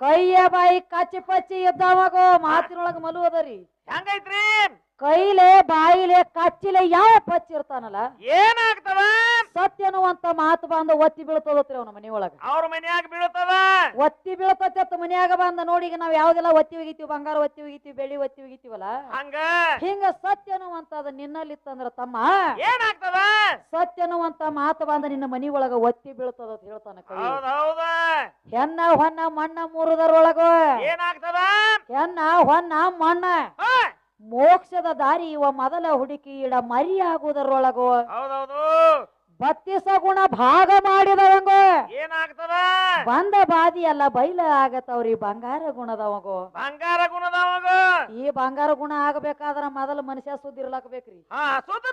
ಕೈಯ ಬಾಯಿ ಕಚ್ಚಿ ಪಚ್ಚಿ ಇದ್ದಾವಾಗೋ ಮಾತಿನೊಳಗ ಮಲು ಅದರಿ ಹೆಂಗೈತ್ರಿ? ಕೈಲೆ ಬಾಯಿಲೆ ಕಚ್ಚಿಲೆ ಯಾವ ಪಚ್ಚಿ ಇರ್ತಾನಲ್ಲ? ಏನಾಗ್ತವ ಸತ್ಯ ಅನ್ನುವಂತ ಮಾತು ಬಂದ ಒತ್ತಿ ಬೀಳ್ತದತ್ರಿ ಅವನ ಮನೆಯೊಳಗ. ಅವ್ರ ಮನೆಯಾಗ ಬೀಳ್ತದ? ಒತ್ತಿ ಬೀಳ್ತತ್ತ ಮನ್ಯಾಗ ಬಂದ ನೋಡಿ ಈಗ ನಾವ್ ಯಾವ್ದೆಲ್ಲ ಒತ್ತಿ ಒಗಿತೀವಿ ಬಂಗಾರ ಒತ್ತಿ ಒಗಿತೀವಿ ಬೆಳ್ಳಿ ಒತ್ತಿ ಒಗಿತೀವಲ್ಲ? ಹಂಗ? ಹಿಂಗ ಸತ್ಯ ಅದ ನಿನ್ನಲ್ಲಿತ್ತಂದ್ರ ತಮ್ಮ. ಏನಾಗ್ತದ? ಸತ್ಯ ಅನ್ನುವಂತ ಮಾತು ಬಂದ ನಿನ್ನ ಮನಿ ಒಳಗ ಒತ್ತಿ ಬೀಳ್ತದ ಅಂತ ಹೇಳ್ತಾನ ಕೈ. ಹೌದ್ ಹೌದ. ಹೆಣ್ಣ ಹೊನ್ನ ಮಣ್ಣ ಮೂರುದರೊಳಗ. ಏನಾಗ್ತದ? ಹೆಣ್ಣ ಹೊನ್ನ ಮಣ್ಣ. ಮೋಕ್ಷದ ದಾರಿ ಇವ ಮೊದಲ ಹುಡುಕಿ ಇಡ ಮರಿಯಾಗುವುದರೊಳಗೋ. ಹೌದೌದು. ಬತ್ತಿಸ ಗುಣ ಭಾಗ ಮಾಡಿದವಂಗ. ಏನಾಗ್ತದ? ಬಂದ ಬಾದಿ ಅಲ್ಲ ಬೈಲ ಆಗತ್ತವ್ರಿ ಬಂಗಾರ ಗುಣದವಗು. ಬಂಗಾರ ಗುಣದವಗು? ಈ ಬಂಗಾರ ಗುಣ ಆಗಬೇಕಾದ್ರ ಮೊದಲ ಮನುಷ್ಯ ಸುದ್ದಿ ಇರ್ಲಾಕ್ ಬೇಕ್ರಿ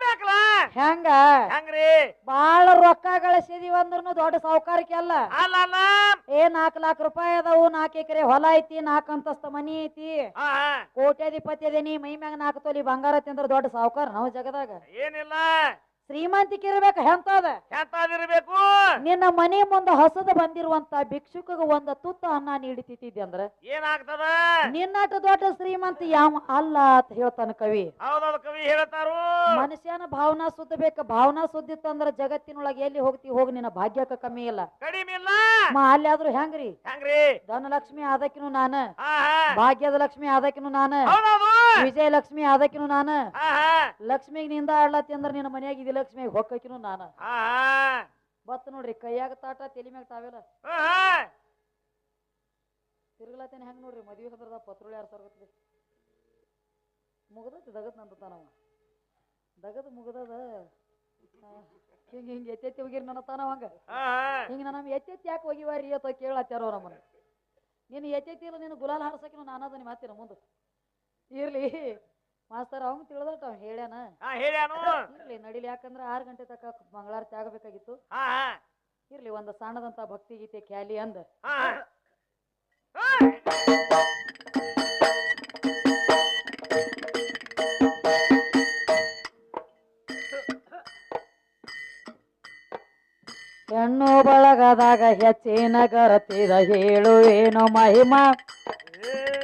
ಬೇಕಲ್ಲ? ಹೆಂಗ? ಹೆಂಗ್ರಿ? ಬಾಳ ರೊಕ್ಕ ಗಳಿಸಿದೀವಿ ಅಂದ್ರೂ ದೊಡ್ಡ ಸಾವುಕಾರಕ್ಕೆ ಅಲ್ಲ. ಅಲ್ಲ ಅಲ್ಲ. ಏ ನಾಲ್ಕು ಲಾಖ ರೂಪಾಯಿ ಅದಾವು ನಾಲ್ಕು ಎಕರೆ ಹೊಲ ಐತಿ ನಾಲ್ಕು ಅಂತಸ್ತ ಮನಿ ಐತಿ. ಕೋಟ್ಯಾಧಿಪತಿ ಅದೇನಿ ಮೈ ಮ್ಯಾಗ ನಾಲ್ಕು ತೊಲಿ ಬಂಗಾರ ತಿಂದ್ರ ದೊಡ್ಡ ಸಾವುಕಾರ ನಾವು ಜಗದಾಗ. ಏನಿಲ್ಲ. ಶ್ರೀಮಂತಿಕೆ ಇರ್ಬೇಕು ಹೆಂತದ? ಎಂತಾದಿರ್ಬೇಕು ನಿನ್ನ ಮನೆ ಮುಂದೆ ಹಸದ ಬಂದಿರುವಂತ ಭಿಕ್ಷುಕಗ ಒಂದ ತುತ್ತ ಅನ್ನ ನೀಡಿತಿದ್ದೆ ಅಂದ್ರ ಏನಾಗ್ತದ? ನಿನ್ನಟ ದೊಡ್ಡ ಶ್ರೀಮಂತ ಯಾವ ಅಲ್ಲ ಅಂತ ಹೇಳ್ತಾನ ಕವಿ. ಹೌದೌದು ಕವಿ ಹೇಳ್ತಾರು. ಮನುಷ್ಯನ ಭಾವನಾ ಸುದ್ದ ಬೇಕ ಭಾವನಾ ಸುದ್ದಿತ್ತಂದ್ರ ಜಗತ್ತಿನೊಳಗೆ ಎಲ್ಲಿ ಹೋಗ್ತಿ ಹೋಗಿ ನಿನ್ನ ಭಾಗ್ಯಕ್ಕ ಕಮ್ಮಿ ಇಲ್ಲ. ಕಡಿಮೆ ಇಲ್ಲ? ಮಾ ಅಲ್ಲಿ ಆದ್ರೂ ಹೆಂಗ್ರಿ? ಹೆಂಗ್ರಿ? ಧನಲಕ್ಷ್ಮಿ ಆದಕಿನು ನಾನು. ಭಾಗ್ಯದ ಲಕ್ಷ್ಮಿ ಆದಕಿನು ನಾನು. ವಿಜಯಲಕ್ಷ್ಮಿ ಆದಕಿನು ನಾನ. ಲಕ್ಷ್ಮಿಗ್ನಿಂದ ಆಡ್ಲತ್ತಿ ಅಂದ್ರ ನಿನ್ನ ಮನ್ಯಾಗ ಇದು ಲಕ್ಷ್ಮಿಗೆ ಹೊಕ್ಕಕಿನು ನಾನ. ಬತ್ ನೋಡ್ರಿ ಕೈಯಾಗ ತಾಟ ತಲಿ ಮ್ಯಾಗ ತಾವೆಲ್ಲ. ತಿರುಗ್ಲತ್ತೇನೆ ಹೆಂಗ್ ನೋಡ್ರಿ ಮದ್ವೆ ಹದ್ರದ ಪತ್ರುಳಿ ಯಾರು ಸರ್ಗತ್ಲಿ ಮುಗದೈತಿ ದಗದ್ ನಂತ ತಾನವ ದಗದ್ ಮುಗದದ ಹಿಂಗ ಹಿಂಗ ಎತ್ತೆತ್ತಿ ಹೋಗಿರಿ ನನ್ನ ತಾನವ ಹಂಗ. ಹಿಂಗ ನಮ್ಮ ಎತ್ತೆತ್ತಿ ಯಾಕೆ ಹೋಗಿವಾರಿ ಅಂತ ಕೇಳತ್ತಾರ ನಮ್ಮ ನಮ್ಮನ್ನ. ನೀನು ಎತ್ತೆತ್ತಿ ಇಲ್ಲ ನೀನು ಗುಲಾಲ್ ಹಾರ್ಸಕಿನ ನಾನದ ನಿಮ್ಮ ಹತ್ತಿರ ಮುಂದೆ. ಇರ್ಲಿ. ಮಾಸ್ತರ್ ಅವಂಗ್ ತಿಳಿದಟ ಅವ್ ಹೇಳ್ಯಾನ. ಹಾ ಹೇಳ್ಯಾನು. ಇರ್ಲಿ ನಡಿಲಿ. ಯಾಕಂದ್ರ ಆರ್ ಗಂಟೆ ತಕ ಮಂಗಳಾರತಿ ಆಗಬೇಕಾಗಿತ್ತು ಹಾ ಹಾ. ಇರ್ಲಿ ಒಂದು ಸಣ್ಣದಂತ ಭಕ್ತಿ ಗೀತೆ ಖ್ಯಾಲಿ ಅಂದ. ಹಾ ಹಾ. ಹೆಣ್ಣು ಬಳಗದಾಗ ಹೆಚ್ಚಿನ ಗರತಿದ ಹೇಳುವೇನು ಮಹಿಮಾ.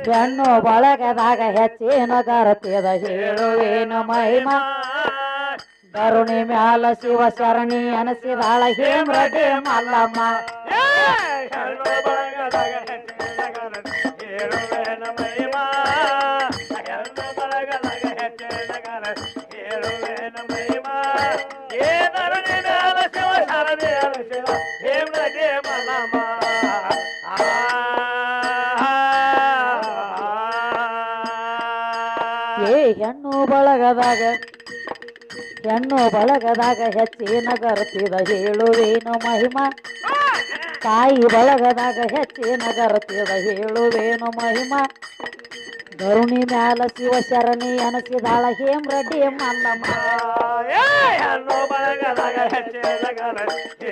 ಹೆಣ್ಣು ಬಳಗದಾಗ ಹೆಚ್ಚಿನ ಗರತಿದ ಹೇಳುವೇನು ಮಹಿಮಾ? ಕರುಣಿ ಮ್ಯಾಲ ಶಿವ ಶರಣಿ ಅನಸಿದಾಳ ಹೇಮ್ರಡೆ ಮಲ್ಲಮ್ಮ. ಏ ಬಳಗದಾಗ ಹೆಣ್ಣು ಬಳಗದಾಗ ಹೆಚ್ಚಿನ ಗರತಿದ ಹೇಳುವೇನು ಮಹಿಮಾ. ತಾಯಿ ಬಳಗದಾಗ ಹೆಚ್ಚಿನ ಗರತಿದ ಹೇಳುವೇನು ಮಹಿಮಾ. ಗರುಣಿ ಮ್ಯಾಲ ಶಿವ ಶರಣಿ ಅನಸಿದಾಳ ಹೇಮ್ರಡ್ಡಿ ಮಲ್ಲಮ್ಮ. ಏ ಹುಚ್ಚ ಗಂಡಗ ಮೆಚ್ಚಿ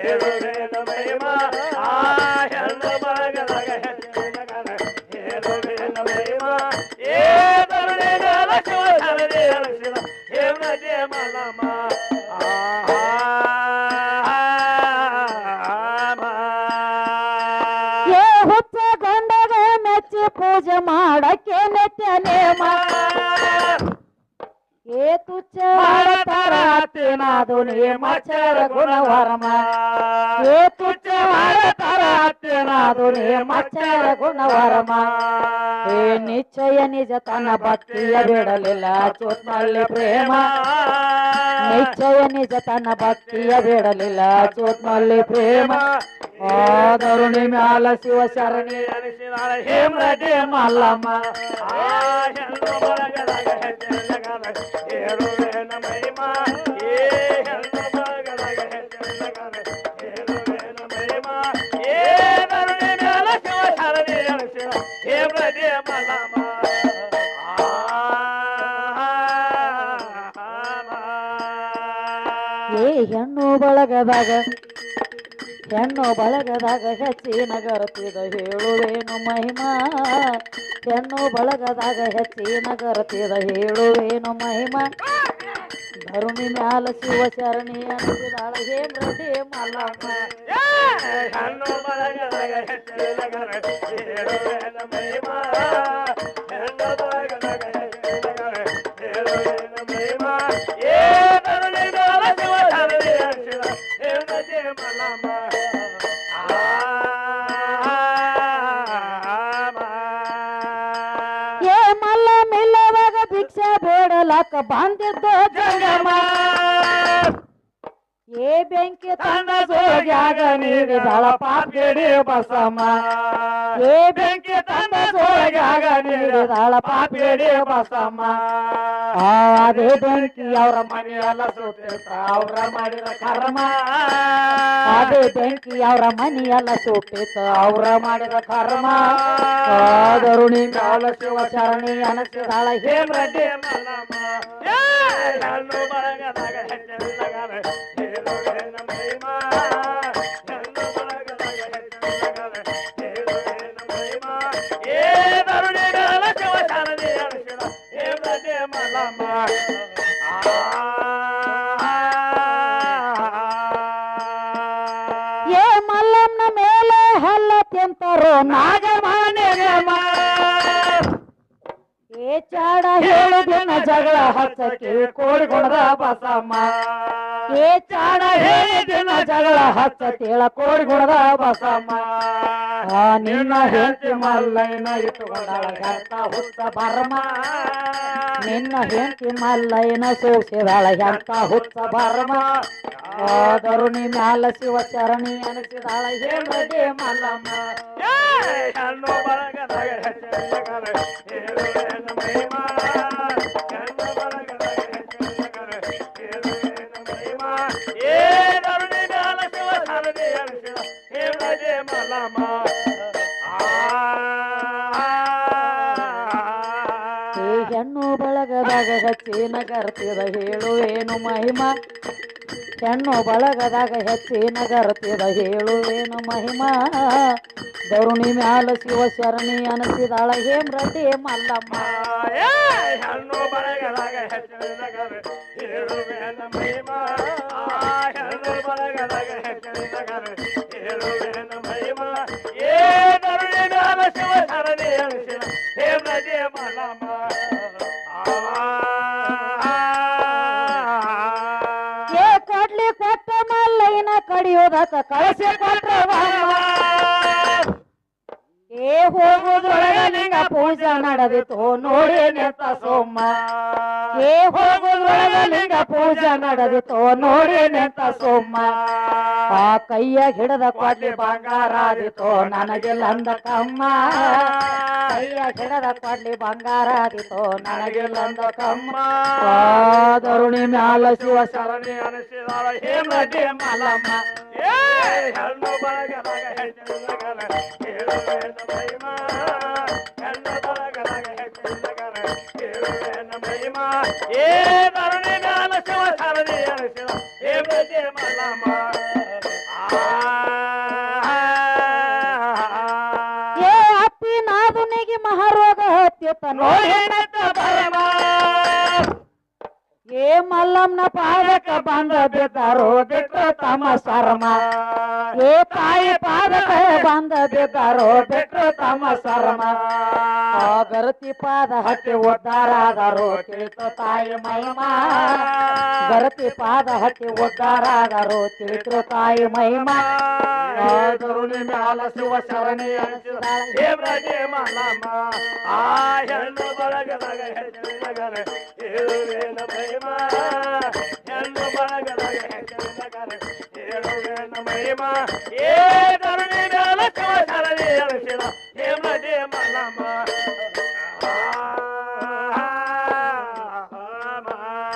ಪೂಜೆ ಮಾಡಕ್ಕೆ ನೆತ್ಯ ನೇಮ ಏ ತುಚ್ಚ ಮಾಡತಾರಾತಿನಾದು ನೇಮಚರ ಗುಣವರ್ಮ ಏ కూర్చోవాడ తర అత్తిరాదు నీ మచ్చర గుణవరమ ఏ నిశ్చయ నిజ తన భక్తియ విడలిల చూత్మల్లి ప్రేమ. నిశ్చయ నిజ తన భక్తిಯ విడలిల చూత్మల్లి ప్రేమ. ఆదరుని మ్యాల శివ శరణి హేమ రెడ్డి మల్లమ్మ. ಏ, ಹೆಣ್ಣು ಬಳಗದಾಗ ಹೆಣ್ಣು ಬಳಗದಾಗ ಹೆಚ್ಚಿ ನಗರತಿದ ಹೇಳುವೇನು ಮಹಿಮಾ. ಹೆಣ್ಣು ಬಳಗದಾಗ ಹೆಚ್ಚಿ ನಗರತಿದ ಹೇಳುವೇನು ಮಹಿಮಾ. ಧರುಣಿ ಮ್ಯಾಲ ಶಿವ ಶರಣಿ ಅನಿಸಿದಾಳ ಹೇಮ್ ರೆಡ್ಡಿ ಮಲ್ಲಮ್ಮ ಹೆಣ್ಣು ಬಂದಿದ್ದು ಜಂಗಮ. ಏ ಬೆಂಕಿ ತಂದ ಸೋಗ್ಯಾಗ ನೀಡಿದಳ ಪಾಪಿಡಿ ಬಸಮ್ಮ. ಏ ಬೆಂಕಿ ತಂದ ಸೋಗ್ಯಾಗ ನೀಡಿದಾಳ ಪಾಪಿಡಿ ಬಸಮ್ಮ ಆ, ಅದೇ ಬೆಂಕಿ ಅವ್ರ ಮನೆಯೆಲ್ಲ ಸುತ್ತಿರ್ತ ಅವ್ರ ಮಾಡಿದ ಕರ್ಮ ಅದೇ ಬೆಂಕಿ ಅವ್ರ ಮನೆಯೆಲ್ಲ ಸುಟ್ಟಿತ್ತು ಅವ್ರ ಮಾಡಿದ ಕರ್ಮ ಆದರುಣಿ ಮ್ಯಾಲ ಶಿವ ಶರಣಿ ಅನಸಿದಾಳ ಹೇಮ್ ರೆಡ್ಡಿ ಹೆಣ್ಣು ಬಳಗದಾಗ ಹೆಚ್ಚಿನಗರ ಹೇಳುವೇನ ಮಹಿಮಾ ಹೆಣ್ಣು ಏ ಮಲ್ಲಮ್ಮನ ಮೇಲೆ ಹಲ್ಲ ತಿಂತಾರೋ ನಾಗಮಾನ್ಯಗಮ ಏ ಚಾಡ ಹೇಳುದಿನ ಜಗಳ ಹಚ್ಚಕ್ಕೆ ಕೋಡಿಕೊಂಡ ಬಸಮ್ಮ. ಏ ಚಾಡ ಹೇಳಿದ ಜಗಳ ಹಚ್ಚ ತೇಳ ಕೋಡಿ ಗುಣದ ಬಸಮ್ಮ. ಆ ನಿನ್ನ ಹೆಂಡತಿ ಮಲ್ಲೈನ ಇಟ್ಟುಕೊಂಡಳ ಹೆತ್ತ ಹುತ್ತ ಬರ್ಮ. ನಿನ್ನ ಹೆಂಡತಿ ಮಲ್ಲೈನ ಸೋಸಿದಾಳ ಗಂಟ ಹುತ್ತ ಬರ್ಮ. ದರುಣಿ ಮ್ಯಾಲ ಶಿವ ಚರಣಿ ಅನಿಸಿದಾಳ ಹೇಳಿ ಮಲ್ಲಮ್ಮ. ಹೆಣ್ಣು ಮಹಿಮಾ ಹೆಣ್ಣು ಬಳಗದಾಗ ಹೆಣ್ಣು ಬಳಗದಾಗ ಹೆಚ್ಚಿನ ಗರ್ತಿದ ಹೇಳುವೇನು ಮಹಿಮ? ಹೆಣ್ಣು ಬಳಗದಾಗ ಹೆಚ್ಚಿನ ಗರ್ತಿದ ಹೇಳುವೇನು ಮಹಿಮಾ? ದರುಣಿ ಮ್ಯಾಲ ಶಿವ ಶರಣಿ ಅನಿಸಿದಾಳ ಹೇಮ್ ರೆಡ್ಡಿ ಮಲ್ಲಮ್ಮ ಹೆಣ್ಣು ಬಳಗದಾಗ ಹೆಚ್ಚಿನ ಹೆಚ್ಚಿನಗರ ಹೇಳುವೇನ ಮಹಿಮಾ? ಕಡಿಯೋದಕ್ಕ ಕಳಿಸಿ ಕೊಟ್ರ ಏ ಹೋಗುದ್ರೊಳಗ ನಿಂಗ ಪೂಜಾ ನಡೆದಿತ್ತು ನೋಡಿ ನೆತ್ತ ಏ ಹೋಗುದ್ರೊಳಗ ಲಿಂಗ ಪೂಜಾ ನಡೆದಿತ್ತು. ನೋಡಿ ನೆತ್ತ ಸೋಮ. ಆ ಕೈಯ ಹಿಡದ ಕೊಡ್ಲಿ ಬಂಗಾರಾದಿತ್ತು ನನಗಿಲ್ಲ ಅಂದ ಕಮ್ಮ. ಕೈಯ ಹಿಡದ ಕೊಡ್ಲಿ ಬಂಗಾರಾದಿತ್ತು ನನಗಿಲ್ಲ ಅಂದ ಕಮ್ಮ. ದರುಣಿ ಮ್ಯಾಲ ಶಿವ ಶರಣಿ ಅನಿಸಿದಾಳ. ಹೇಮದೆ ಮಲಮ. ಏ ಹೆಣ್ಣು ಬಳಗದಾಗ ಹೆಣ್ಣು ಬಳಗದಾಗ ಹೆಚ್ಚಿನಗರ ಏ ತರುಣಿ ಮ್ಯಾಲ ಶಿವ ಶರಣಿ ಅನಿಸಿದ ಹೇಮದೆ ಮಲಮ ಏ ಅತ್ತಿ ನಾದುನಿಗೆ ಮಹಾರೋಗ ಹತ್ತಿತ್ತ ನೋಡಿ ಏ ಮಲ್ಲಮ್ಮನ ಪಾದಕ ಬಂದ ಬಿದ್ದಾರೋ ಬಿಟ್ಟು ಏ ತಾಯಿ ಪಾದಕ ಬಂದ ಬಿದ್ದಾರೋ ಬಿಟ್ಟು ತಮ್ಮ ಶರ್ಮ ಆ ಗರತಿ ಪಾದ ಹತ್ತಿ ಉದ್ಧಾರ ಆದರು ತಿಳಿತು ತಾಯಿ ಮಹಿಮಾ ಗರತಿ ಪಾದ ಹತ್ತಿ ಉದ್ಧಾರ ಆದರು ತಿಳಿತು ತಾಯಿ ಮಹಿಮಾ ಆ ಕರುಣಿ ಮ್ಯಾಲ ಶಿವ ಶರಣಿ ಅನಿಸಿದಾಳ ಹೇಮ್ರಜೆ ಮಲ್ಲಮ್ಮ ಆ ಹೆಣ್ಣು ಬಳಗದಾಗ ಹೆಚ್ಚಿನಗರ ಹೇಳುವೇನ ಮಹಿಮಾ ಹೆಣ್ಣು ಬಳಗದಾಗ ಹೆಚ್ಚಿನಗರ ಹೇಳುವೇನ ಮಹಿಮಾ ಏ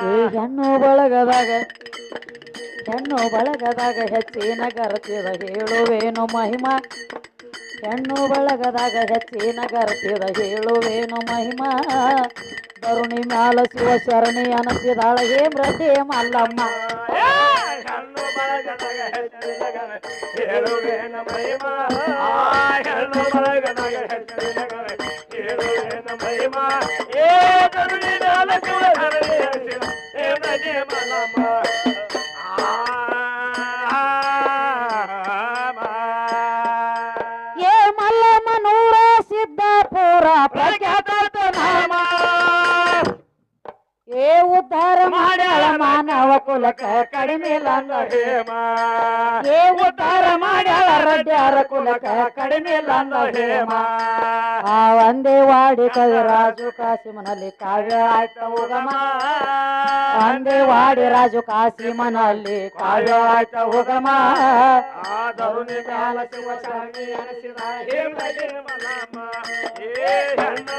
ಈ ಹೆಣ್ಣು ಬಳಗದಾಗ ಹೆಣ್ಣು ಬಳಗದಾಗ ಹೆಚ್ಚಿನ ಗರತಿದ ಹೇಳುವೇನು ಮಹಿಮಾ? ಹೆಣ್ಣು ಬಳಗದಾಗ ಹೆಚ್ಚಿನ ಗರತಿದ ಹೇಳುವೇನು ಮಹಿಮಾ? ಕರುಣಿ ಮ್ಯಾಲ ಶಿವ ಶರಣಿ ಅನಸಿದಾಳ ಹೇಮ್ ರೆಡ್ಡಿ ಮಲ್ಲಮ್ಮ. ಪ್ರಖ್ಯಾತ ನಾಮ ಏ ಉದ್ಧಾರ ಮಾಡ್ಯಾಳ ಮಾನವ ಕುಲಕ ಕಡಿಮೆ ಹೇಮ. ಏ ಉದ್ಧಾರ ಮಾಡ್ಯಾಳ ರಡ್ಡ್ಯಾರ ಕುಲಕ ಕಡಿಮೆ ಹೇಮ. ಆ ಒಂದೇ ವಾಡಿ ಕವಿರಾಜು ಕಾಸಿಮನಲ್ಲಿ ಕಾವ್ಯ ಆಯ್ತ ಒಂದೇ ವಾಡಿ ರಾಜು ಕಾಸಿಮನಲ್ಲಿ ಕಾವ್ಯ ಆಯ್ತ ಆ ಆದರುನಿ ಕಾಲ ಶಿವ ಅನಿಸಿದ ಹೆಣ್ಣು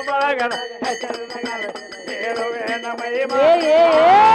ಮಗನ ಏ,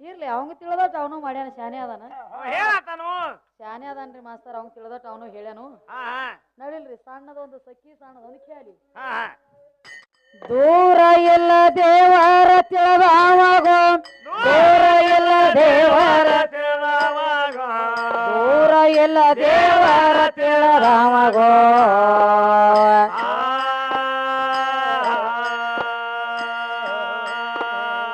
ಇರ್ಲಿ ಅವಂಗ ತಿಳಿದಟ್ ಅವನು ಮಾಡ್ಯಾನ ಶಾನೆ ಅದಾನ. ಶಾನೆ ಅದಾನ್ರಿ ಮಾಸ್ತರ್ ಅವಂಗ ತಿಳಿದಟ್ ಅವನು ಹೇಳ್ಯಾನು. ನಡಿಲ್ರಿ ಸಣ್ಣದೊಂದು ಸಖಿ ಸಣ್ಣದೊಂದು ಹಾ ದೂರ ಇಲ್ಲ ದೇವರ ತಿಳಿದವಗೋ. ದೂರ ಇಲ್ಲ ದೇವರ ದೂರ ಇಲ್ಲ ದೇವರ ತಿಳಿದವಗೋ.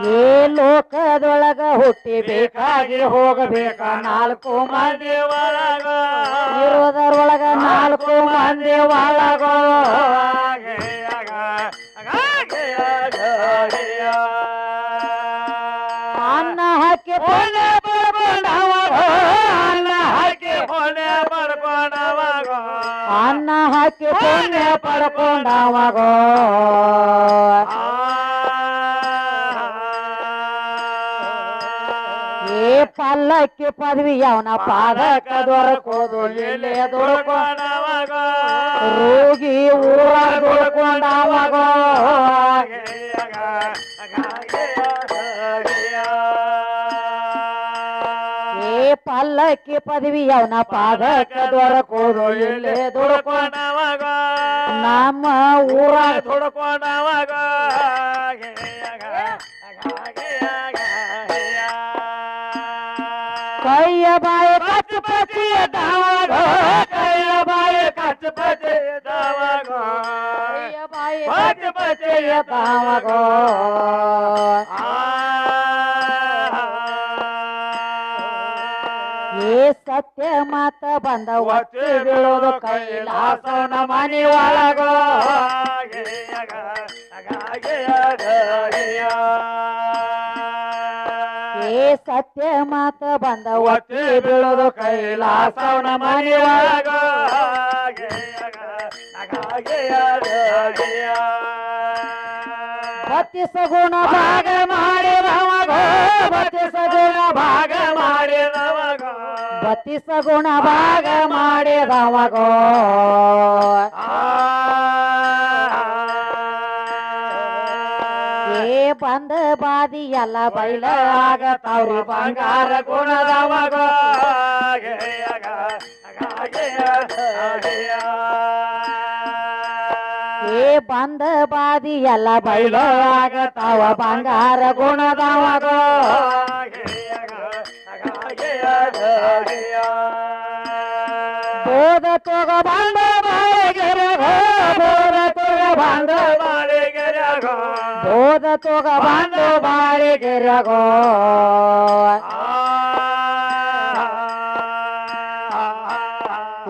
ಈ ಲೋಕದೊಳಗ ಹುಟ್ಟಿ ಬೇಕಾಗಿ ಹೋಗಬೇಕ. ನಾಲ್ಕು ಮಂದಿ ಇರುವುದರೊಳಗ ನಾಲ್ಕು ಮಂದಿ ಒಳಗ. ಅನ್ನ ಹಾಕಿ ಪುಣ್ಯ ಪಡ್ಕೊಂಡವಗೋ ಅನ್ನ ಹಾಕಿ ಅನ್ನ ಹಾಕಿ ಪುಣ್ಯ ಪಡ್ಕೊಂಡವಗೋ ಈ ಪಲ್ಲಕ್ಕಿ ಪದವಿ ಅವನ ಪಾದಕ ದೊರಕೋದು ಎಲ್ಲೇ ದೊರಕೋ ರೋಗಿ ಊರ ದುಡ್ಕೊಂಡವಗೋ ಈ ಪಲ್ಲಕ್ಕಿ ಪದವಿ ಅವನ ಪಾದಕ ದೊರಕೋದು ಎಲ್ಲೇ ದುಡ್ಕೊ ನಮ್ಮ ಊರ ಹುಡ್ಕೊಂಡವಾಗ ಪಚ್ಚಿಯ ದಾವಗೋ ಕೈಯ ಬಾಯಿ ಕಚ್ಚ ಪಚ್ಚೆ ದವಾಗ ಪಚ್ಚೆಯ ದಾವಗೋ ಈ ಸತ್ಯ ಮಾತ ಬಂದ ಒತ್ತಿ ಬೀಳೋದು ಕೈಲಾಸನ ಮನೆ ಒಳಗೋ ಈ ಸತ್ಯ ಮಾತ ಬಂದ ಒತ್ತಿ ಬೀಳೋದು ಕೈಲಾಸವನ ಮನೆಯಾಗ. ಬತ್ತಿ ಸಗುಣ ಭಾಗ ಮಾಡಿ ನಮಗೋ ಬತ್ತಿ ಸಗುಣ ಭಾಗ ಮಾಡಿ ಬತ್ತಿ ಸಗುಣ ಭಾಗ ಮಾಡಿದವಗೋ. ಏ ಬಂದ ಬಾದಿ ಎಲ್ಲ ಬೈಲ ಆಗತಾವ್ರಿ ಬಂಗಾರ ಗುಣದವಗೋ ಏ ಬಂದ ಬಾದಿ ಎಲ್ಲ ಬೈಲ ಆಗತಾವ ಬಂಗಾರ ಗುಣದವಗೋ ತೋಗ ಬಾಂಡ ಬಾಯಿಗೆರಗೋ ಬೋದ ತೋಗ ಬಂದ ಬೋದ ತೋಗ ಬಾಂಡ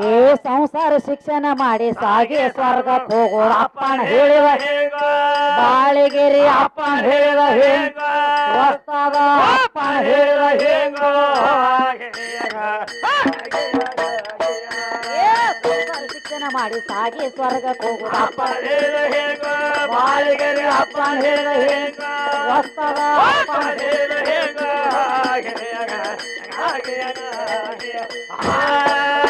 ಏ ಸಂಸಾರ ಶಿಕ್ಷಣ ಮಾಡಿ ಸಾಗಿ ಸ್ವರ್ಗಕ್ಕೆ ಹೋಗೋರು ಅಪ್ಪನ ಹೇಳಿದ ಬಾಳಿಗೆರಿ ಅಪ್ಪನ ಹೇಳಿದ ಹೇಂಗ. ಅಪ್ಪನ ಹೇಳಿದ ಹೇಗ. ಮಾಡಿ ಸಾಗಿ ಸ್ವರ್ಗಕ್ಕೆ ಹೋಗೋರು ಹೇಗ ಬಾಳಿಗೆರಿ ಅಪ್ಪ ಹೇಳಿದ ಹೇಂಗ ಅಪ್ಪನ ಆ